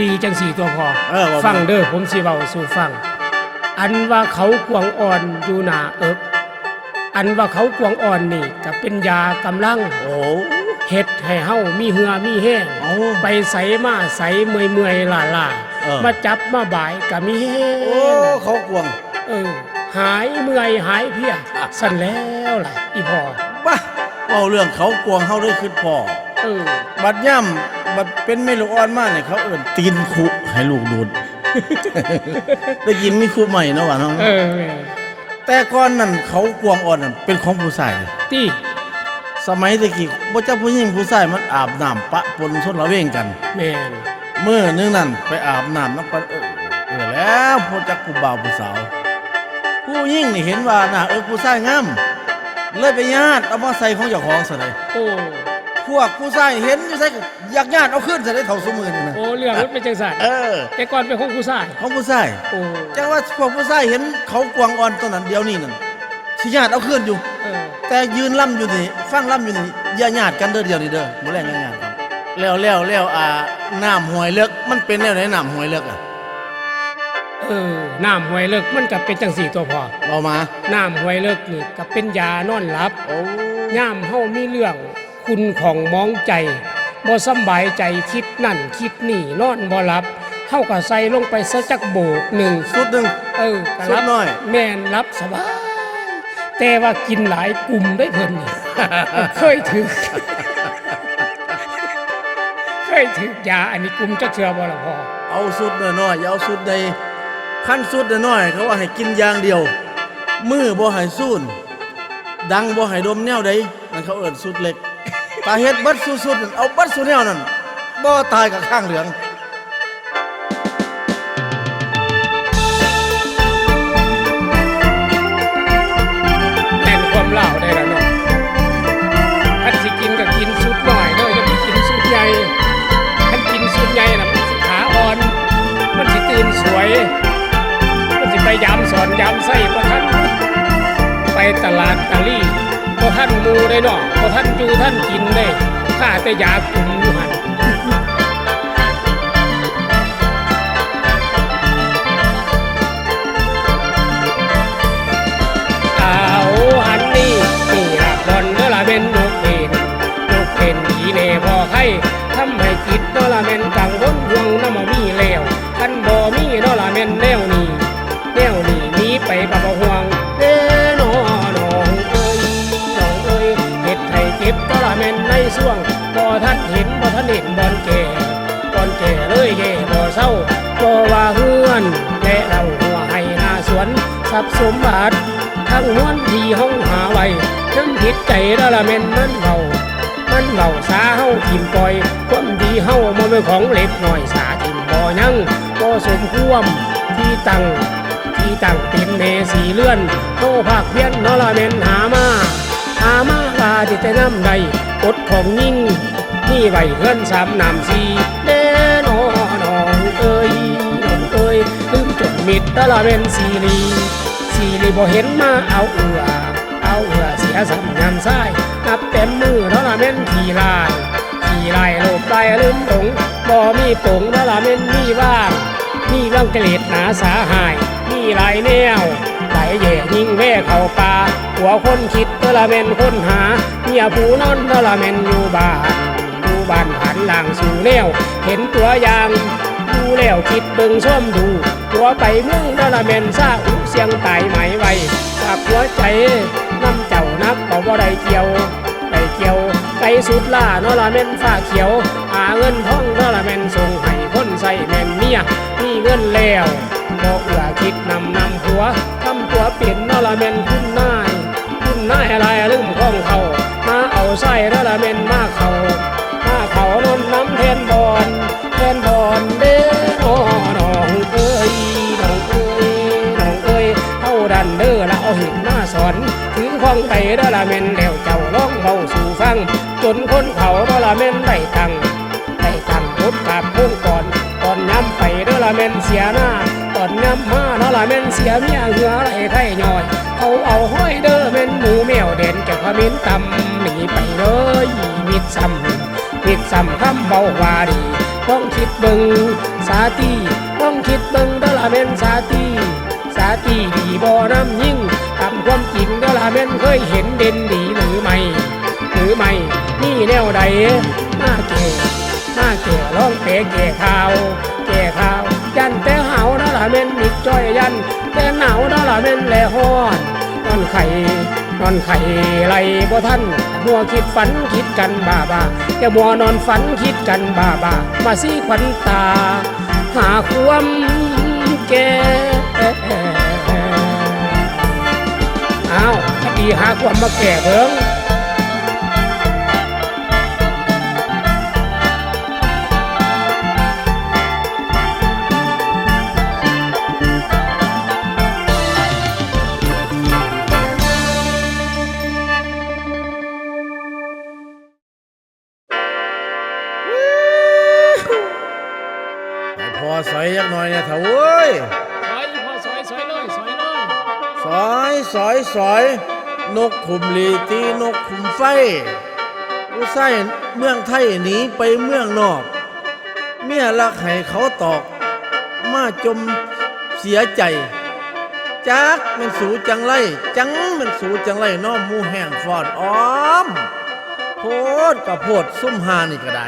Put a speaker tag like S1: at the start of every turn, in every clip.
S1: ดีจังสี่ตัวพอ
S2: เออว่า
S1: ฟังเด้อผมสิเว้าสู่ฟัง อันว่าเขากวางอ่อนอยู่หนาเอิบอันว่าเขากวางอ่อนนี่ก็เป็นยากำลัง
S2: โอ้
S1: เฮ็ดให้เฮามีเหือมีแห้ง
S2: เอา
S1: ไปใสมาใสเมื่อยเมื่อยล่าล่า
S2: เออ
S1: มาจับมาบ่ายก็มีแห้
S2: โอ้
S1: ง
S2: เขากวง
S1: เออหายเมื่อยหายเพลียสั่นแล้วล่ะอีพอ
S2: บ้าเอาเรื่องเขากวงเฮาได้ขึ้นพ่อ
S1: เออ
S2: บัดย่ำบัดเป็นเมลูกอ่อนมากเนี่ยเขาเอิ่นตีนคุให้ลูกดูด ได้ยินมีคุใหม่เนาะวะน้อง
S1: เออ
S2: แต่ก่อนนั้นเขากวงอ่อนนั่นเป็นของผู้ชายเลย
S1: ตี้
S2: สมัยตะกี้บ่จักผู้หญิงผู้ชายมันอาบน้ำปะปนชนละเวงกัน
S1: แม่น
S2: เมื่อนึงนั่นไปอาบน้ำน้ำกันเออเออแล้วพอจักผู้บ่าวผู้สาว ผู้หญิงนี่เห็นว่าน่ะเออผู้ชายงามเลยไปญาติเอามาใส่ของเจ้าของซะเลย
S1: โอ้
S2: พวกผู้ชายเห็นอยู่ใส่ก็อยากญาติเอาขึ้นซะได้เท่าสมือนี่นะ
S1: โอ้เรื่องมันเป็นจังซั่น
S2: เออ
S1: แต่ก่อนเป็นของผู้ชาย
S2: ของผู้ชาย
S1: โอ้
S2: จังว่าพวกผู้ชายเห็นเขากวางอ่อนตอนนั้นเดียวนี่นั่นสิญาติเอาขึ้นอยู่
S1: เออ
S2: แต่ยืนล่ำอยู่นี่ฟังล่ำอยู่นี่อย่าญาติกันเด้อเดียวนี่เด้อบ่แรงอย่าญาติกันแล้วแล้วแล้วอ่าน้ำห้วยเลิกมันเป็นแนวไหนน้ำห้วยเลิกอะ
S1: เออน้ำห้วยเลิกมันก็เป็นจังสี่ตัวพอ
S2: เอามา
S1: น้ำห้วยเลิกนี่ก็เป็นยานอนหลับ
S2: โอ้
S1: ย่ามเฮามีเรื่อง คุณของมองใจบ่สำบายใจคิดนั่นคิดนี่นอนบ่หลับเฮาก็ใส่ลงไปซะจักโบกหนึ่ง
S2: สุดหนึ่ง
S1: เออก็
S2: สุด
S1: รับ
S2: น้อย
S1: แม่นรับสบายแต่ว่ากินหลายกลุ่มได้เพิ่นนี่เคยถือเคยถือยาอันนี้กลุ่มจักเทื่อบ่ล่ะพ่อ
S2: เอาสุดน้อยๆอย่าเอาสุดใดขั้นสุดน้อยๆเขาว่าให้กินอย่างเดียวมือบ่ให้สูนดังบ่ให้ดมแนวใดนั่นเขาเอิ้นสุดเล็ก ตาเฮ็ดเบัดสุดๆนั่นเอาเบัดสุดแนวนั่นบ่ตายกับข้างเหลือง
S1: แม่นความเหล่าได้แล้วเนาะคันสิกินก็กินสุดหน่อยเด้ออย่าไปกินสุดใหญ่คันกินสุดใหญ่น่ะมันสิขาอ่อน มันสิตื่นสวย มันสิไปยามสอนยามไส้บ่ทันไปตลาดตะลี่บ่ทันหมูได้เนาะบ่ทันอยู่ทัน กินได้ข้าแต่ยาคุมอยู่หันเอาหันนี่นี่ละบอลเดอละเมนนกเป็นนกเป็นผีเน่พอไข่ทำให้คิดเดอละเมนกังวลห่วงน้ำมีแล้วคันบ่มีเดอละเมนแนวนี้แนวนี้นีไปกับบ่ห่ รัพย์สมบัติทั้งมวลที่ห้องหาไว้ทั้งผิดใจแล้วละแม่นมันเบามันเบาสาเฮาทิมปล่อยความดีเฮามาเป็นของเล็กหน้อยสาทิมบ่อยังบ่สมควมที่ตั้งที่ตั้งเป็นเมสีเลื่อนเฮาภาคเพียนนาะละแม่นหามาหามาลาที่แต่น้ำใดกดของยิ่งนี่ไว้เฮือนสามน้ำสีเด้นอน้องเอ้ยน้องเอ้ยลืมจดมิดตะละเป็นสีรี สีรีบ่เห็นมาเอาเอือเอาเอือเสียสัญญาณซ้ายนับเต็มมือเท่าละเม่นขี่ลายขี่ลายโลบลายลืมหลงบ่มีปงเท่าละเม่นมีว่างมีว่างเกล็ดหนาสาหาย มีหลายแนวไหลแย่ยิงแว่เข้าป่าหัวคนคิดเท่าละเม่นคนหาเมียผู้นอนเท่าละเม่นอยู่บ้านอยู่บ้านหันหลังสู่แนวเห็นตัวยางดูแล้วคิดเบิ่งส้มดู ตัวไปเมืองนั่นละแม่นซาอุเสียงตายไหมไว้จากหัวใจน้ำเจ้านักเป่าบ่ได้เกี่ยวได้เกี่ยวไกลสุดล่านาะละแม่นฟ้าเขียวหาเงินทองนาะละแม่นส่งให้คนใส่แม่นเมียมีเงินแล้วบ่เอื้อคิดนำนำหัวทำตัวเปลี่ยนนาะละแม่นคุณนายคุณนายอะไรลืมของเขามาเอาใส่นาะละ นคนเขาเด้อละแม่นได้ตังได้ตังรถกลับพุ่งก่อนตอนย้ำไปเด้อละแม่นเสียหน้าตอนย้ำมาเด้อละแม่นเสียเมียเหือไหลไข่ย่อยเอาเอาห้อยเด้อแม่นหมูแมวเด่นแก่ความมินตำหนีไปเลยมิดซ้ำมิดซ้ำคำเบาว่าดีต้องคิดเบิงสาตีต้องคิดเบิงเด้อละแม่นสาตีสาตีดีบ่น้ำยิ่งทำความจริงเด้อละแม่นเคยเห็นเด่นดีหรือไม่ หรือไม่นี่แนวใดหน้าเก่หน้าเก่ร้องเตะแก่ข่าวแก่ข่าว ยันแต่หาวนั่นละเมนมิดจ้อยยัน แต่หนาวนั่นละเมนแลฮ้อนนอนไข่นอนไข่ไหลบ่ท่านมัวคิดฝันคิดกันบ้าบ้าแกมัวนอนฝันคิดกันบ้าบ้ามาสิขวัญตา หาความแก่อ้าวคดีหาความมาแก่เบิ่ง
S2: สอย นกขุมลีตีนกขุมไฟ ผู้ใส่เมืองไทยหนีไปเมืองนอก เมียรักให้เขาตอก มาจมเสียใจจักมันสูจังไรจังมันสูจังไรน้อมมูแห้งฟอนอ้อมโพดกับโพดซุ่มหานี่ก็ได้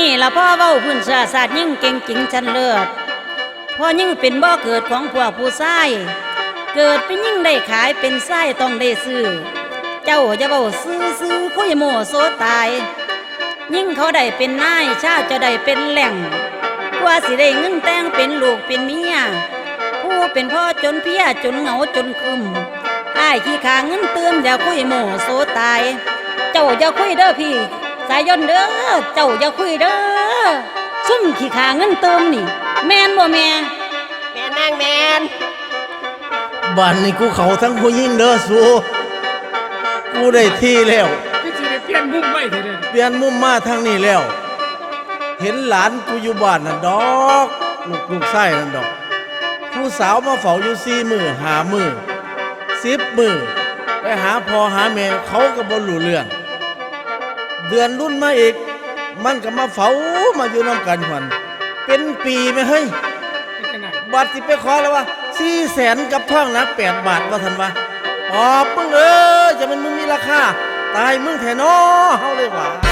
S3: นี่ละพ่อเว้าพื้นชาศาสตร์ยิ่งเก่งจริงชันเลิศพ่อยิ่งเป็นบ่อเกิดของพวกผู้ชาย เกิดเป็นยิ่งได้ขายเป็นไส้ต้องได้ซื้อ เจ้าจะเว้าซื้อซื้อคุยโมโซตาย ยิ่งเขาได้เป็นนายชาติจะได้เป็นแหล่งกว่าสิได้เงินแต่งเป็นลูกเป็นเมียผู้เป็นพ่อจนเพียจนเหงาจนคึมอ้ายขี้ขาเงินเติมอย่าคุยโมโซตาย เจ้าอย่าคุยเด้อพี่ สายยนต์เด้อเจ้าอย่าคุยเด้อซุ่มขี้ขาเงินเติมนี่ แม่นบ่แม่
S4: แม่นางแมน
S2: บ้านนี้กูเขาทั้งผู้ยิ่งเด้อสูกูได้ที่แล้ว
S1: พี่สิได้เปลี่ยนมุมไว้เถอะเด้อ
S2: เปลี่ยนมุมมาทางนี้แล้ว เห็นหลานกูอยู่บ้านนั่นดอกลูกลูกไส้นั่นดอก ผู้สาวมาเฝ้าอยู่สี่มือหามือสิบมือไปหาพ่อหาแม่เขาก็บ่รู้เรื่อง เดือนรุ่นมาอีก มันก็มาเฝ้ามาอยู่น้ำกันหันเป็นปีไหมเฮ้ย
S1: เป็นจังได๋
S2: บัตรสิไปขอแล้วว่าสี่แสนกับท่องนะแปดบาทว่าทันวะปอบมึงเออจะมันมึงมีราคา ตายมึงแทนอเฮาเลยว่า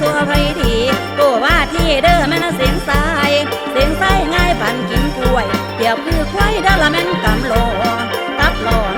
S3: สัวไปทีตัวว่าที่เด้อแม่นเสียงสาย เสียงสายง่ายปันกินกล้วยเปรียบคือควายเด้อละแม่นกำโลตับโล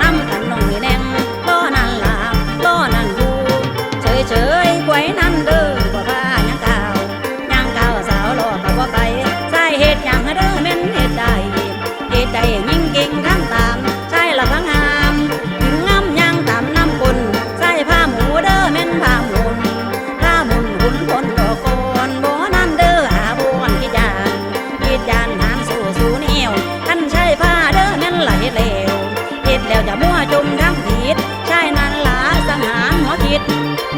S3: น้ำกันิดใช่นั่นหลาสังหารหัวคิด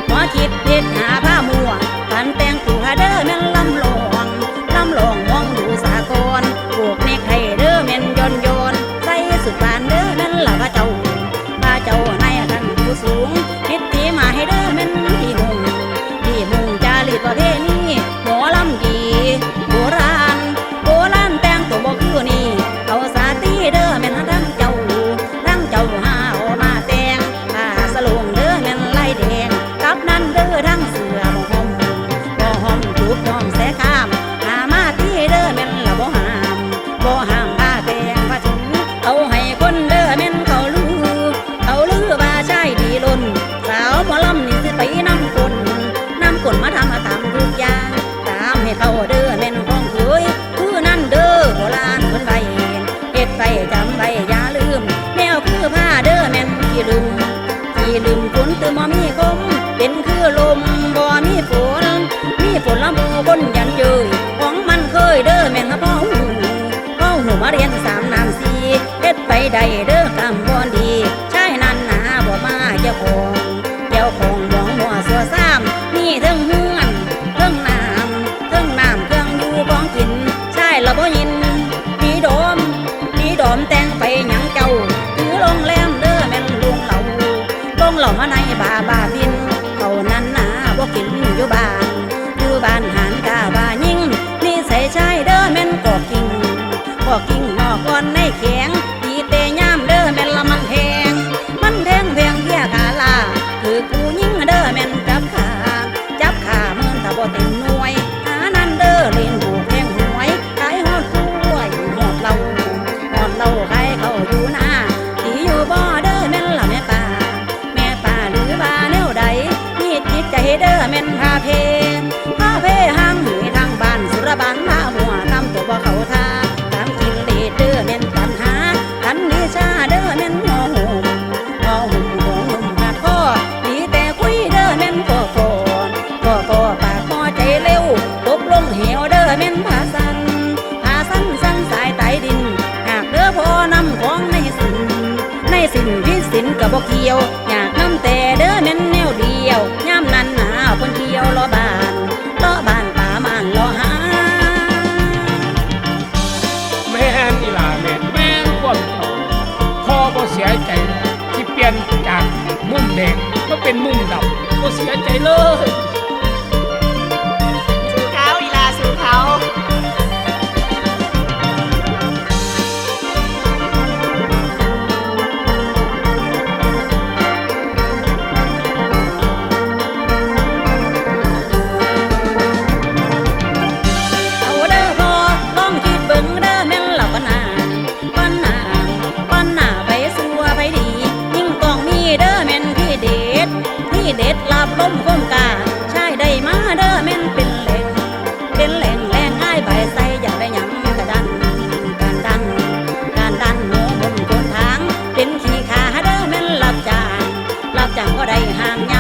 S3: หัวคิดเด็ดหาพ 而还 มินมีโดอมนี่ดอมแต่งไปหยังเก่าถือลงแรมเด้อแม่นลุงเหล่าลงเหล่ามาในบาบาบินเขานั้นนาบ่กินอยู่บ้านอยู่บ้านหานกาบายิ่งนี่ใส่ชายเด้อแม่นกอกิ่งกอกิ่งนอกก่อนในแข็ง เที่ยว อยากน้ำแต่เด้อแม่นแนวเดียวย่ำนั้นหนาคนเที่ยวลอบ้านลอบ้านป่ามันลอหา
S1: แม่นอีหล่าแม่นแม่นความเที่ย
S3: วพอบ่เสียใจที่เปลี่ยนจากมุมแดงมาเป็นมุมดำบ่เสียใจเลย nàng có đầy hàng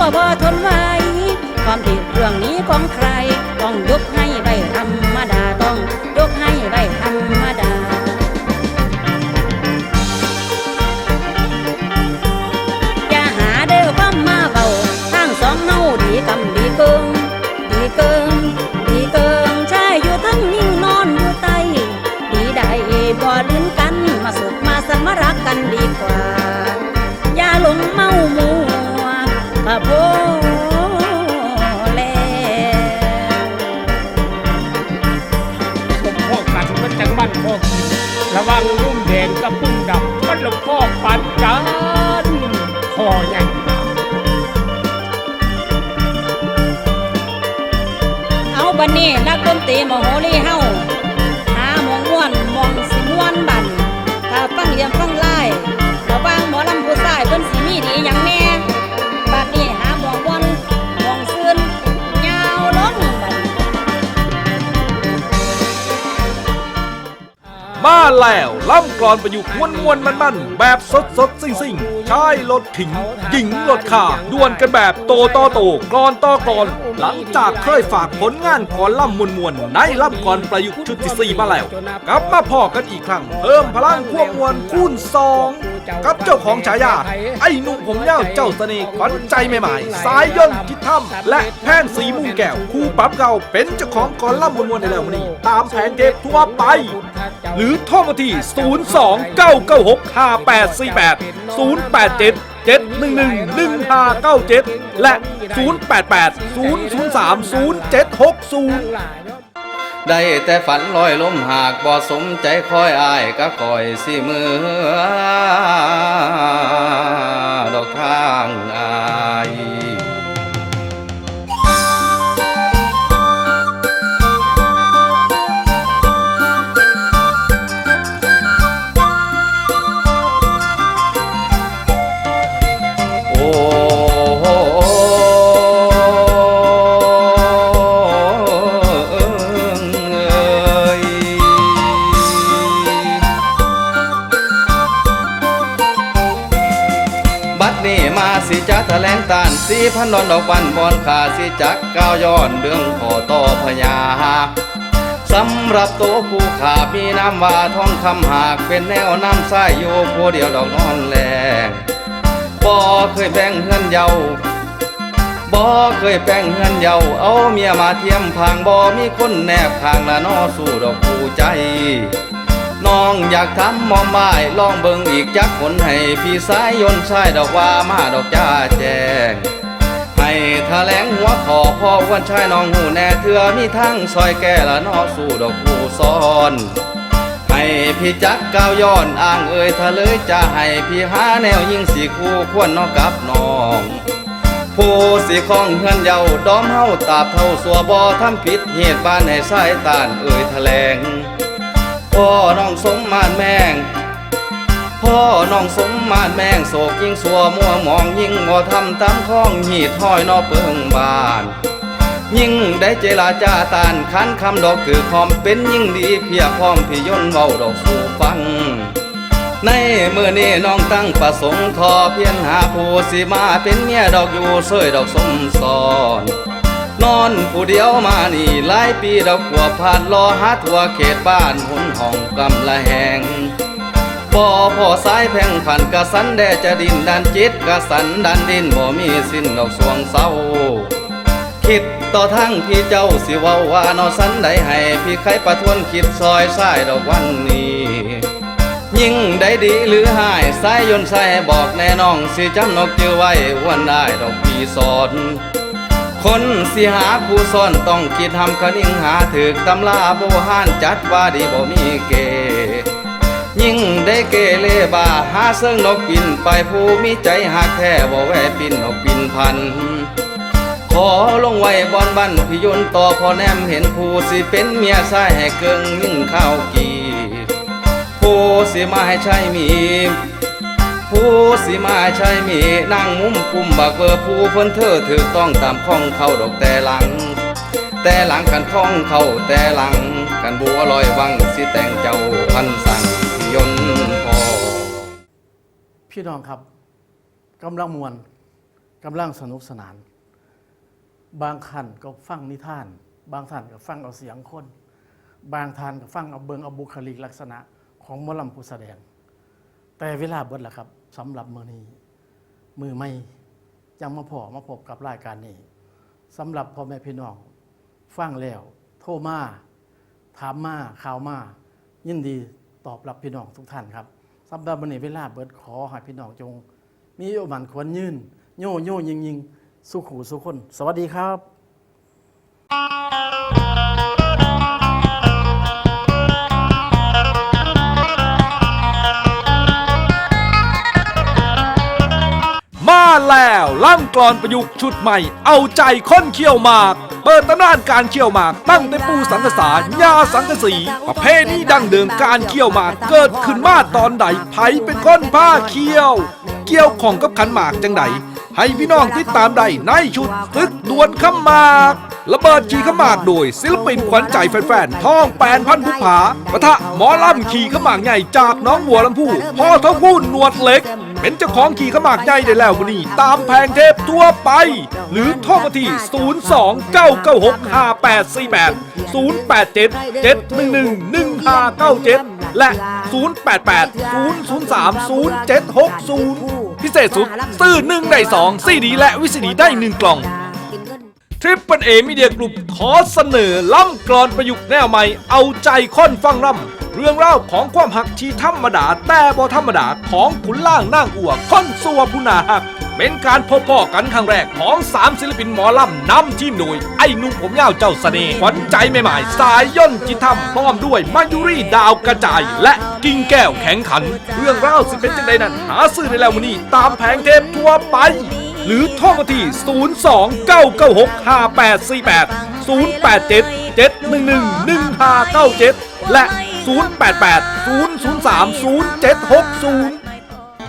S3: ก็พอทนไหวความดีเรื่องนี้ของใครต้องยก งพ่
S1: อปันกันคอยัง
S3: เอาบันนี้นักดนตรีมโหรีเฮาหาหมองม่วนหมองสิม่วนบันถ้าฟังเยี่ยมฟังไล่ระวังหมอลำผู้ใายเป็นสีมีดียังแมา
S5: แล้วล่ำกรอนประยุกต์มวนมวนมันมันๆ แบบสดสดซิ่งซิ่งชายลดขิงหญิงลดขาดวลกันแบบโตต่อโตกรอนต่อกรอน หลังจากเคยฝากผลงานกรอนล่ำมวนมวนๆในล่ำกรอนประยุกต์ชุดที่สี่มาแล้ว กลับมาพอกันอีกครั้ง เพิ่มพลังควบมวลคูณสอง กับเจ้าของฉายา ไอ้หนุ่มผมยาวเจ้าเสน่ห์ขวัญใจใหม่ๆ สายย่นทิศถ้ำและแพนสีมุงแก้ว คู่ปรับเก่าเป็นเจ้าของกรล่ำมวนมวนๆในแล้ววันนี้ ตามแผนเทปทั่วไป หรือโทรมาที่ 029965848 087 711 1597 และ 088 003 0760
S6: ได้แต่ฝันลอยลมหากบ่สมใจคอยอายก็คอยสิมือ ดอกทาง นอนดอกบันบอนขาสิจักก้าวย้อนเรื่องขอต่อพญาสำหรับตัวผู้ขามีน้ำว่าท้องคำหากเป็นแนวน้ำสายอยู่ผู้เดียวดอกนอนแลงบ่เคยแบ่งเฮือนเยาบ่เคยแบ่งเฮือนเยาเอาเมียมาเทียมพางบ่มีคนแนบข้างละนอสู่ดอกผู้ใจ น้องอยากทำมอมบ่ายลองเบิ่งอีกจักคนให้พี่สายยนต์ชายดอกว่ามาดอกจ้าแจง ให้แถลงหัวขอพ่อวันชายน้องหูแน่เถื่อมีทั้งซอยแก่ละนอสู่ดอกผู้ซ้อนให้พี่จักก้าวย้อนอ้างเอ่ยถ้าเลยจะให้พี่หาแนวยิ่งสีคู่ควรนอกับน้องผู้สีของเฮือนเยาดอมเฮาตาบเท่าสัวบอทำผิดเหตุบ้านให้สายตานเอ่ยแถลงพ่อน้องสมมานแมง พ่อน้องสมมาตแมงโศกยิ่งสัวมัวมองยิ่งบ่ทำตามข้องหีดห้อยนอเปิงบาน ยิ่งได้เจราจาตานคันคำดอกคือคอมเป็นยิ่งดีเพียพร้อมพี่ยนเว้าดอกสู่ฟัง ในเมื่อนี้น้องตั้งประสงค์ทอเพียนหาผู้สิมาเป็นเมียดอกอยู่เสยดอกสมสอนนอนผู้เดียวมานี่หลายปีดอกขัวผ่านรอหาทั่วเขตบ้านหุนห้องกำละแหง บ่พ่อสายแพ่งขันกะสันแดจะดินดันจิตกะสันดันดินบ่มีสิ้นดอกสวงเศร้า คิดต่อทั้งพี่เจ้าสิเว้าว่านอสันได้ให้พี่ไขประทวนคิดซอยสายดอกวันนี้ ยิ่งได้ดีหรือหายสายยนต์สายบอกแน่น้องสิจำนกจือไว้วันได้ดอกพี่สอนคนสิหาผู้ซ่อนต้องคิดทำคนิ่งหาถึกตำลาโบหานจัดว่าดีบ่มีเก ยิ่งได้เกเรบ้าหาเสิ่งนกปินไปผู้มีใจหักแท้บ่แวปินนกปินพัน ขอลงไว้บอนบันพิยนต่อพอแนมเห็นผู้สิเป็นเมียชายให้เกิงยิ่งข้าวกีผู้สิมาให้ใช้มีผู้สิมาใช่มีนั่งมุมกุมบักเบอร์ผู้เพิ่นเธอถือต้องตามข้องเขาดอกแต่หลัง แต่หลังกันข้องเขาแต่หลัง กันบัวลอยวังสิแต่งเจ้าพันสั่ง พี่
S2: น้องครับกำลังมวนกำลังสนุกสนาน บางท่านก็ฟังนิทาน บางท่านก็ฟังเอาเสียงคน บางท่านก็ฟังเอาเบิงเอาบุคลิกลักษณะของมอลำผู้แสดง แต่เวลาเบิดละครับสำหรับมือนี้ มือไม่ยังมาพอมาพบกับรายการนี้สำหรับพ่อแม่พี่น้อง ฟังแล้ว โทรมา ถามมาข่าวมา ยินดีตอบรับพี่น้องทุกท่านครับ สำหรับวันนี้เวลาเบิดขอให้พี่น้องจง มีโอมันควรยืน โย่โย่ยิงยิงสุขูสุขคน สวัสดีครับ
S5: แล้วล่ำกรอนประยุกต์ชุดใหม่ เอาใจค้นเขี้ยวหมาก เปิดตำนานการเขี้ยวหมากตั้งแต่ปูสังกษายาสังกสีประเพณีดั้งเดิมการเขี้ยวหมากเกิดขึ้นมาตอนใดไผเป็นก้นผ้าเขี้ยว เกี่ยวของกับขันหมากจังใดให้พี่น้องติดตามได้ในชุดตึกดวลขมาก ระเบิดขี่ขมากโดยศิลปินขวัญใจแฟนๆท่องแปนพันบุภาปะทะหมอลำขี่ขมากใหญ่จากน้องบัวลำพูพ่อท้องพูนหนวดเล็ก เป็นเจ้าของขี่ขมากใหญ่ได้แล้ววันนี้ตามแพงเทพทั่วไป หรือโทรมาที่ 029965847 087 711 1597 และ 088 003 0760 พิเศษสุดซื้อ1ได้2ซีดีและวิซีดีได้ 1 กล่อง ทริปเปิลเอมีเดียกลุ่มขอเสนอล่ำกรอนประยุกต์แนวใหม่ เอาใจค่อนฟังร่ำ เรื่องเล่าของความหักที่ธรรมดาแต่บ่ธรรมดาของขุนล่างนางอัวค่อนสัวผู้นาหัก เป็นการพบพ่อกันครั้งแรกของ3ศิลปินหมอลำนำทีมโดย ไอ้หนุ่มผมยาวเจ้าเสน่ห์ขวัญใจใหม่ๆสายย่นจิตธรรมพร้อมด้วยมายุรีดาวกระจาย และกิ่งแก้วแข็งขัน เรื่องเล่าสิเป็นจังใดนั้นหาซื้อได้แล้ววันนี้ตามแผงเทปทั่วไป หรือโทรมาที่ 029965848 087 711 1597 และ 088 003 0760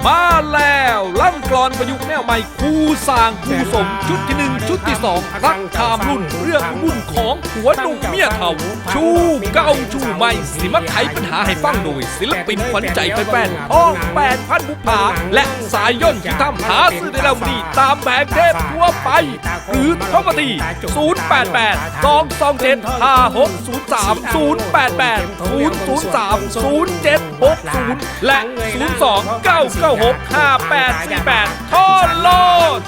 S5: มาแล้วล่ำกรอนประยุกต์แนวใหม่คู่สร้างคู่สมชุดที่หนึ่งชุดที่สองรักขามรุ่นเรื่องวุ่นของผัวหนุ่มเมียเฒ่าชูเก้าชูใหม่สิมาไขปัญหาให้ฟังโดยศิลปินขวัญใจแฟนๆพ้องแปดพันบุภาและสายย่นที่ทำหาซื้อได้แล้วนี้ตามแบงเทพทั่วไป หรือโทรมาที่088 227 5603 088 003 0760 และ9 6 5848โทอดโลด